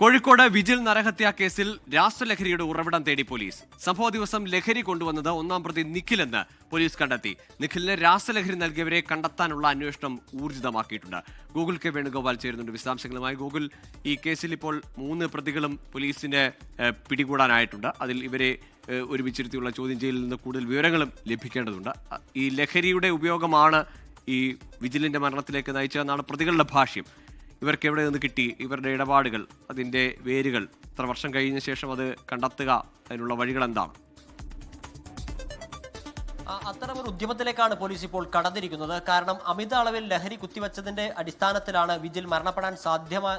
Kozhikode vigil നരഹത്യാ കേസിൽ രാസലഹരിയുടെ ഉറവിടം തേടി പോലീസ്. സംഭവ ദിവസം ലഹരി കൊണ്ടുവന്നത് ഒന്നാം പ്രതി നിഖിലെന്ന് പോലീസ് കണ്ടെത്തി. നിഖിലിന് രാസലഹരി നൽകിയവരെ കണ്ടെത്താനുള്ള അന്വേഷണം ഊർജിതമാക്കിയിട്ടുണ്ട്. ഗൂഗിൾ കെ വേണുഗോപാൽ ചേരുന്നുണ്ട് വിശദാംശങ്ങളുമായി. ഗൂഗിൾ ഈ കേസിൽ ഇപ്പോൾ മൂന്ന് പ്രതികളും പോലീസിന് പിടികൂടാനായിട്ടുണ്ട്. അതിൽ ഇവരെ ഒരുമിച്ചിരുത്തിയുള്ള ചോദ്യം ചെയ്യലിൽ നിന്ന് കൂടുതൽ വിവരങ്ങളും ലഭിക്കേണ്ടതുണ്ട്. ഈ ലഹരിയുടെ ഉപയോഗമാണ് ഈ വിജിലിന്റെ മരണത്തിലേക്ക് നയിച്ചതെന്നാണ് പ്രതികളുടെ ഭാഷ്യം. ഇവർക്ക് എവിടെ നിന്ന് കിട്ടി? ഇവരുടെ ഇടപാടുകൾ അതിന്റെ വേരുകൾ ഇത്ര വർഷം കഴിഞ്ഞ ശേഷം അത് കണ്ടെത്തുക അതിനുള്ള വഴികൾ എന്താണ് അത്തരമൊരു ഉദ്യമത്തിലേക്കാണ് പോലീസ് ഇപ്പോൾ കടന്നിരിക്കുന്നത്. കാരണം അമിത അളവിൽ ലഹരി കുത്തിവച്ചതിന്റെ അടിസ്ഥാനത്തിലാണ് വിജിൽ മരണപ്പെടാൻ സാധ്യമായ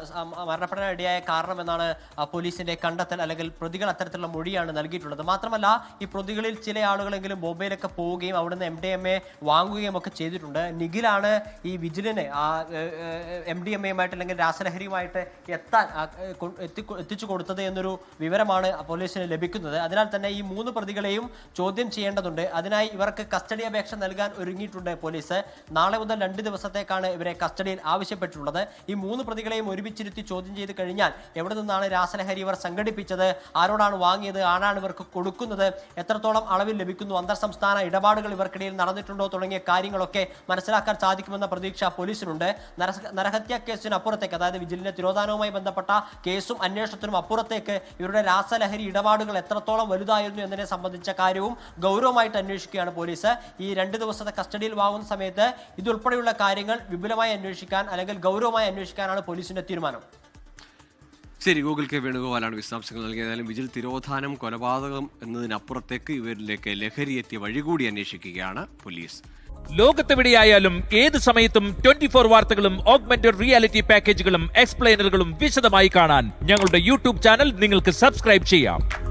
മരണപ്പെടാൻ ഇടയായ കാരണമെന്നാണ് പോലീസിന്റെ കണ്ടെത്തൽ അല്ലെങ്കിൽ പ്രതികൾ അത്തരത്തിലുള്ള മൊഴിയാണ് നൽകിയിട്ടുള്ളത്. മാത്രമല്ല ഈ പ്രതികളിൽ ചില ആളുകളെങ്കിലും ബോംബെയിലൊക്കെ പോവുകയും അവിടുന്ന് എം ഡി എം എ വാങ്ങുകയും ഒക്കെ ചെയ്തിട്ടുണ്ട്. നിഖിലാണ് ഈ വിജിലിനെ ആ എം ഡി എം എയുമായിട്ട് അല്ലെങ്കിൽ രാസലഹരിയുമായിട്ട് എത്താൻ എത്തിച്ചു കൊടുത്തത് എന്നൊരു വിവരമാണ് പോലീസിന് ലഭിക്കുന്നത്. അതിനാൽ തന്നെ ഈ മൂന്ന് പ്രതികളെയും ചോദ്യം ചെയ്യേണ്ടതുണ്ട്. അതിനായി ഇവർക്ക് കസ്റ്റഡി അപേക്ഷ നൽകാൻ ഒരുങ്ങിയിട്ടുണ്ട് പോലീസ്. നാളെ മുതൽ രണ്ട് ദിവസത്തേക്കാണ് ഇവരെ കസ്റ്റഡിയിൽ ആവശ്യപ്പെട്ടിട്ടുള്ളത്. ഈ മൂന്ന് പ്രതികളെയും ഒരുമിച്ചിരുത്തി ചോദ്യം ചെയ്ത് കഴിഞ്ഞാൽ എവിടെ നിന്നാണ് രാസലഹരി ഇവർ സംഘടിപ്പിച്ചത്? ആരോടാണ് വാങ്ങിയത്? ആരാണ് ഇവർക്ക് കൊടുക്കുന്നത്? എത്രത്തോളം അളവിൽ ലഭിക്കുന്നു? അന്തർ സംസ്ഥാന ഇടപാടുകൾ ഇവർക്കിടയിൽ നടന്നിട്ടുണ്ടോ? തുടങ്ങിയ കാര്യങ്ങളൊക്കെ മനസ്സിലാക്കാൻ സാധിക്കുമെന്ന പ്രതീക്ഷ പോലീസിനുണ്ട്. നരഹത്യ നരഹത്യാ കേസിന് അപ്പുറത്തേക്ക് അതായത് വിജിലിന്റെ തിരോധാനവുമായി ബന്ധപ്പെട്ട കേസും അന്വേഷണത്തിനും അപ്പുറത്തേക്ക് ഇവരുടെ രാസലഹരി ഇടപാടുകൾ എത്രത്തോളം വലുതായിരുന്നു എന്നതിനെ സംബന്ധിച്ച കാര്യവും ഗൗരവമായിട്ട് അന്വേഷിക്കുകയാണ് പോലീസ്. ഈ രണ്ട് ദിവസത്തെ കസ്റ്റഡിയിൽ വാങ്ങുന്ന സമയത്ത് ഇതുൾപ്പെടെയുള്ള കാര്യങ്ങൾ വിപുലമായി അന്വേഷിക്കാൻ അല്ലെങ്കിൽ ഗൗരവമായി അന്വേഷിക്കാനാണ് പോലീസിന്റെ തീരുമാനം. ശരി ഗൂഗിൾ കെ വേണുഗോപാലാണ് വിശദാംശങ്ങൾ നൽകിയതായാലും വിജിൽ തിരോധാനം കൊലപാതകം എന്നതിനപ്പുറത്തേക്ക് ഇവരിലേക്ക് ലഹരി എത്തിയ വഴി കൂടി അന്വേഷിക്കുകയാണ് പോലീസ്. ലോകത്തെവിടെയായാലും ഏത് സമയത്തും ട്വന്റി ഫോർ വാർത്തകളും ഓഗ്മെന്റഡ് റിയാലിറ്റി പാക്കേജുകളും എക്സ്പ്ലെയിനറുകളും വിശദമായി കാണാൻ ഞങ്ങളുടെ യൂട്യൂബ് ചാനൽ നിങ്ങൾക്ക് സബ്സ്ക്രൈബ് ചെയ്യാം.